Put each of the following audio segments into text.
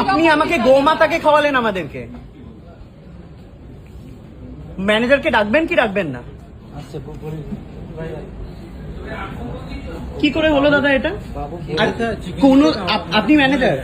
আপনি রকম আমাকে বিষয়। গোমাতাকে খাওয়ালেন আমাদেরকে ম্যানেজারকে ডাকবেন কি ডাকবেন না আচ্ছা বলি ভাই কি করে হলো দাদা এটা बाबू আর কোন আপ- আপনি ম্যানেজার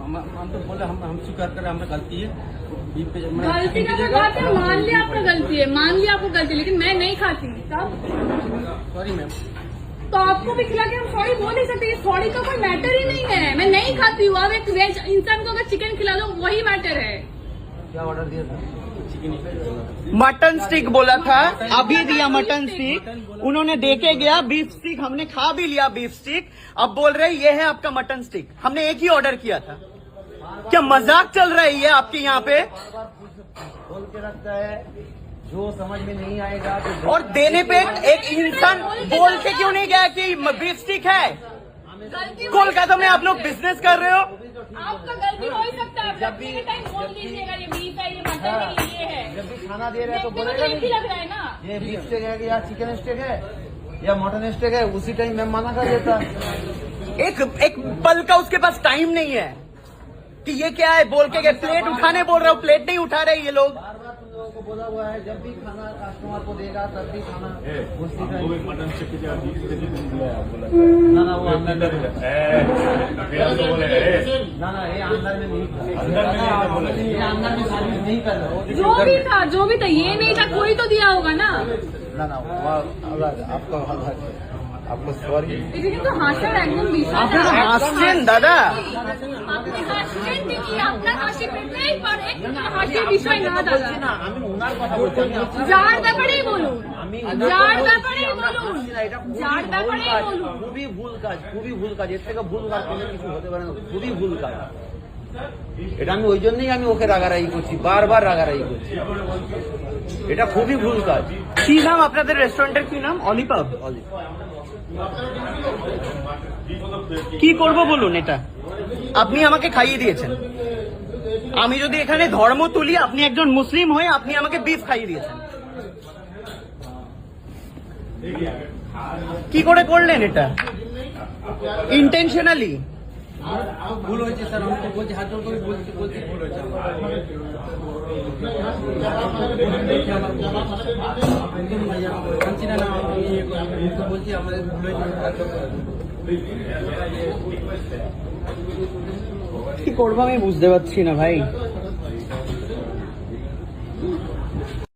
हम हम तो बोले हम हम स्वीकार करें हमें गलती है बीफ पे मैं गलती का तो बात है मान लिया आपका गलती है मान लिया आपको गलती है, लेकिन मैं नहीं खाती तब सॉरी मैम तो आपको भी खिला के हम सॉरी बोल नहीं सकते। सॉरी का कोई मैटर ही नहीं है। मैं नहीं खाती हूँ। अब एक वेज इंसान को अगर चिकन खिला दो वही मैटर है। क्या ऑर्डर दिया था? मटन स्टिक बोला था। अभी दिया मटन स्टिक उन्होंने देखे गया बीफ स्टिक हमने खा भी लिया बीफ स्टिक अब बोल रहे ये है आपका मटन स्टिक हमने एक ही ऑर्डर किया था। क्या मज़ाक चल रही है आपके यहाँ पे? बोल के रखता है जो समझ में नहीं आएगा तो और देने पे एक इंसान बोल के क्यों नहीं गया कि बीफ स्टिक है कोलकाता में आप लोग बिज़नेस कर रहे हो? आपका गलती हो ही सकता है टाइम बोल दीजिएगा ये बीफ है ये मटन है ये ये है। जब भी खाना दे रहे हैं तो बोलेगा नहीं। लग रहा है ना। ये बीफ स्टेक है या चिकन स्टेक है या मटन स्टेक है उसी टाइम मैं मना कर देता। एक एक पल का उसके पास टाइम नहीं है। कि ये क्या है बोल के गए प्लेट उठाने बोल रहे हो प्लेट नहीं उठा रहे ये लोग बार बार तुम लोगों को बोला हुआ है जब भी खाना कस्टमर को देगा तब भी खाना उसी वो भी मटन से कुछ आदमी से भी बोला बोला ना ना वो अंदर में फिर तो बोले ना ना ये अंदर में नहीं अंदर में था बोले ये अंदर में सर्विस नहीं कर रहा जो भी था जो भी था ये नहीं था कोई तो दिया होगा ना ना ना आपका আপনার সরি। আপনারা হাসছেন দাদা। খুবই ভুল কাজ খুবই ভুল কাজ এর থেকে ভুল কাজ কোনো কিছু হতে পারে না খুবই ভুল কাজ। এটা আমি ওই জন্যই আমি ওকে রাগারাই করছি বারবার রাগারাই করছি। এটা খুবই ভুল কাজ। কি নাম আপনাদের রেস্টুরেন্টের কি নাম? অলিপাব কি করব বলুন এটা? আপনি আমাকে খাইয়ে দিয়েছেন। আমি যদি এখানে ধর্ম তুলি, আপনি একজন মুসলিম হয়ে আপনি আমাকে বিফ খাইয়ে দিয়েছেন। কি করে করলেন এটা? ইন্টেনশনালি ভুল হয়েছে স্যার আমি তো বলছি, হাত করে বলছি বলছি ভুল হয়েছে মানছি না না, আমি আমি তো বলছি আমাদের ভুল হয়েছে। কি করব আমি বুঝতে পারছি না ভাই